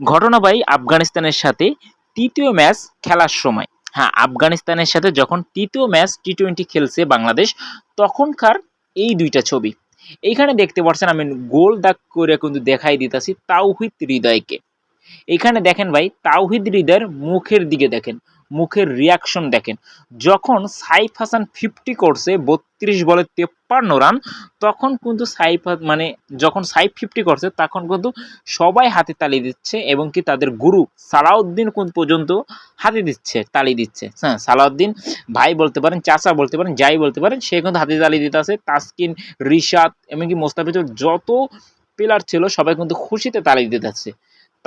ঘটনা ভাই আফগানিস্তানের সাথে তৃতীয় ম্যাচ খেলার সময়। হ্যাঁ আফগানিস্তানের সাথে যখন তৃতীয় ম্যাচ টি টোয়েন্টি খেলছে বাংলাদেশ, তখনকার এই দুইটা ছবি। এইখানে দেখতে পাচ্ছেন, আমি গোল দাগ করে কিন্তু দেখাই দিতেছি তাওহিদ হৃদয়কে। এখানে দেখেন ভাই, তাওহিদ হৃদয়ের মুখের দিকে দেখেন। মুখের রিয়াকশন দেখেন। যখন সাইফ হাসান ফিফটি করছে, বত্রিশ বলে তেপ্পান্ন রান তখন কিন্তু সাইফ মানে যখন সাইফ ফিফটি করছে, তখন কিন্তু সবাই হাতে তালি দিচ্ছে এবং কি তাদের গুরু সালাউদ্দিন কোন পর্যন্ত হাতে দিচ্ছে, তালি দিচ্ছে। হ্যাঁ সালাউদ্দিন ভাই বলতে পারেন, চাচা বলতে পারেন, যাই বলতে পারেন, সে কিন্তু হাতে তালি দিতে আছে তাসকিন, রিশাদ, এমনকি মোস্তাফিজুর যত প্লেয়ার ছিল, সবাই কিন্তু খুশিতে তালি দিতে আছে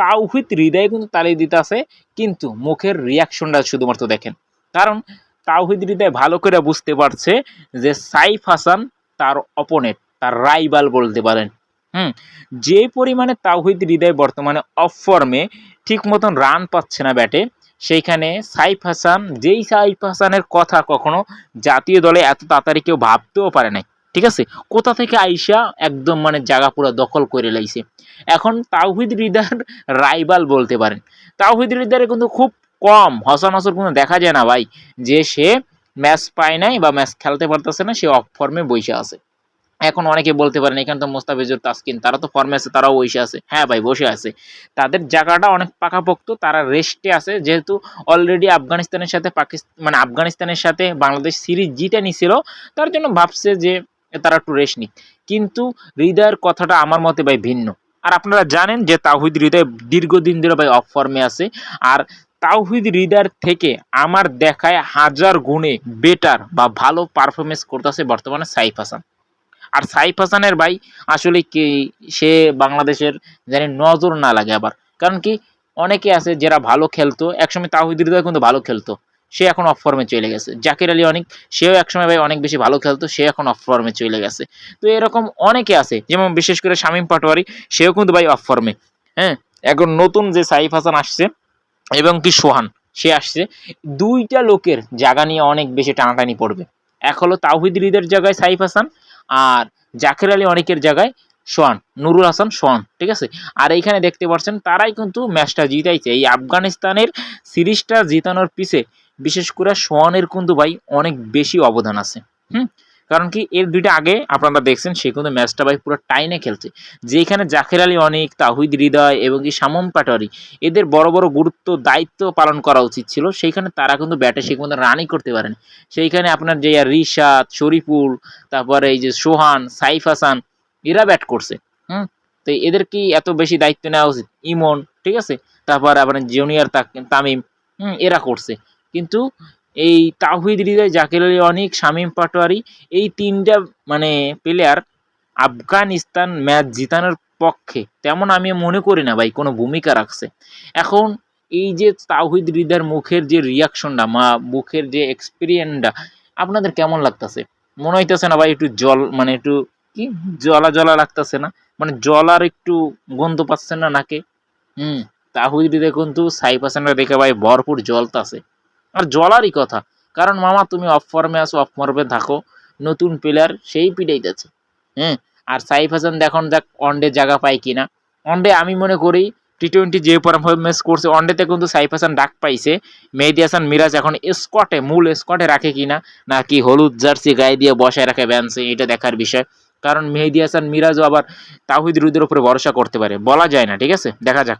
তাওহিদ হৃদয়ে কিন্তু তালি দিতে আছে, কিন্তু মুখের রিয়াকশনটা শুধুমাত্র দেখেন। কারণ তাওহিদ হৃদয় ভালো করে বুঝতে পারছে যে সাইফ হাসান তার অপোনেন্ট তার রাইবাল বলতে পারেন। হুম, যে পরিমাণে তাওহিদ হৃদয় বর্তমানে অফ ফর্মে ঠিক মতন রান পাচ্ছে না ব্যাটে, সেইখানে সাইফ হাসান, যেই সাইফ হাসানের কথা কখনো জাতীয় দলে এত তাড়াতাড়ি কেউ ভাবতেও পারে নাই। ঠিক আছে? কোথা থেকে আইসা একদম মানে জায়গা পুরো দখল করে লাইছে। এখন তাওহিদ হৃদয়ের রাইবাল বলতে পারেন তাওহিদ হৃদয়ের কিন্তু খুব কম, হসান হসর কোনো দেখা যায় না ভাই, যে সে ম্যাচ পায় নাই বা ম্যাচ খেলতে পারতেছে না, সে অফ ফর্মে বসে আছে। এখন অনেকে বলতে পারেন, এখানে তো মোস্তাফিজুর তাসকিন, তারা তো ফর্মে আছে, তারাও বসে আছে। হ্যাঁ ভাই, বসে আছে। তাদের জায়গাটা অনেক পাকাপোক্ত, তারা রেস্টে আছে, যেহেতু অলরেডি আফগানিস্তানের সাথে পাকিস্তান মানে আফগানিস্তানের সাথে বাংলাদেশ সিরিজ জিতে নিছিল, তার জন্য ভাবছে যে তারা একটু রেস্ট নিক। কিন্তু হৃদয়ের কথাটা আমার মতে ভাই ভিন্ন। আর আপনারা জানেন যে তাহিদ হৃদয় দীর্ঘদিন ধরে ভাই অফ ফর্মে আছে। আর তাওহিদ হৃদয়ের থেকে আমার দেখায় হাজার গুণে বেটার বা ভালো পারফরমেন্স করতেছে বর্তমানে সাইফ হাসান। আর সাইফ হাসানের ভাই আসলে কি, সে বাংলাদেশের জানি নজর না লাগে আবার। কারণ কি, অনেকে আছে যারা ভালো খেলতো, একসময় তাওহিদ হৃদয় কিন্তু ভালো খেলতো। সে এখন অফ ফর্মে চলে গেছে। জাকির আলী অনেক, সেও একসময় ভাই অনেক বেশি ভালো খেলতো, সে এখন অফ ফর্মে চলে গেছে। তো এরকম অনেকে আছে, যেমন বিশেষ করে শামীম পাটোয়ারি, সেও কিন্তু ভাই অফ ফর্মে হ্যাঁ এখন নতুন যে সাইফ হাসান আসছে এবং কি সোহান, সে আসছে। দুইটা লোকের জায়গা নিয়ে অনেক বেশি টানাটানি পড়বে। এক হলো তাওহিদ হৃদের জায়গায় সাইফ হাসান আর জাকির আলী অনেকের জায়গায় সোহান, নুরুল হাসান, সোহান, ঠিক আছে? আর এইখানে দেখতে পাচ্ছেন, তারাই কিন্তু ম্যাচটা জিতাইছে। এই আফগানিস্তানের সিরিজটা জিতানোর পিছে বিশেষ করে সোহানের কিন্তু ভাই অনেক বেশি অবদান আছে, হুম? কারণ কি এর দুইটা আগে আপনারা দেখছেন, সে কিন্তু ম্যাচটা ভাই পুরো টাইনে খেলছে। যেখানে জাকির আলী অনেক, তাহিদ হৃদয় এবং কি সামম পাটোয়ারি, এদের বড় বড় গুরুত্ব, দায়িত্ব পালন করা উচিত ছিল। সেইখানে তারা কিন্তু ব্যাটে সে কিন্তু রানই করতে পারেনি। সেইখানে আপনার যে রিশাদ, শরীফুল, তারপরে এই যে সোহান, সাইফ হাসান, এরা ব্যাট করছে, হুম? তো এদের কি এত বেশি দায়িত্ব নেওয়া উচিত? ইমন, ঠিক আছে? তারপর আপনার জুনিয়র তামিম, হুম, এরা করছে। কিন্তু এই তাহিদ হৃদয়, জাকির আলী অনিক, শামীম পাটোয়ারি, এই তিনটা মানে প্লেয়ার আফগানিস্তান ম্যাচ জিতানোর পক্ষে, তেমন আমি মনে করি না ভাই, কোনো ভূমিকা রাখছে। এখন এই যে তাওহিদ হৃদয়ের মুখের যে রিয়াকশনটা মা, মুখের যে এক্সপিরিয়েন্সটা আপনাদের কেমন লাগতেছে? মনে হইতেছে না ভাই, একটু জল মানে একটু কি? জলা জলা লাগতেছে না? মানে জলার একটু গন্ধ পাচ্ছেন না নাকে? হুম তাহিদ হৃদয় কিন্তু সাইফ হাসানরা দেখে ভাই ভরপুর জলতাছে আর জলারই কথা। কারণ মামা, তুমি অফ ফর্মে আসো অফ ফর্মে থাকো। নতুন প্লেয়ার সেই পিটাইতেছে হ্যাঁ আর সাইফ হাসান দেখুন, দেখ ওয়ানডে জায়গা পায় কিনা। ওয়ানডে আমি মনে করি টি টোয়েন্টি যে পারফরমেন্স করছে ওয়ানডেতে কিন্তু সাইফ হাসান ডাক পাইছে। মেহেদি হাসান, মিরাজ এখন স্কটে মূল স্কটে রাখে কিনা, নাকি হলুদ জার্সি গায়ে দিয়ে বসায় রাখে ব্যান্সে এটা দেখার বিষয়। কারণ মেহেদি হাসান, মিরাজও আবার তাহিদ রুদের উপরে ভরসা করতে পারে। বলা যায় না, ঠিক আছে? দেখা যাক।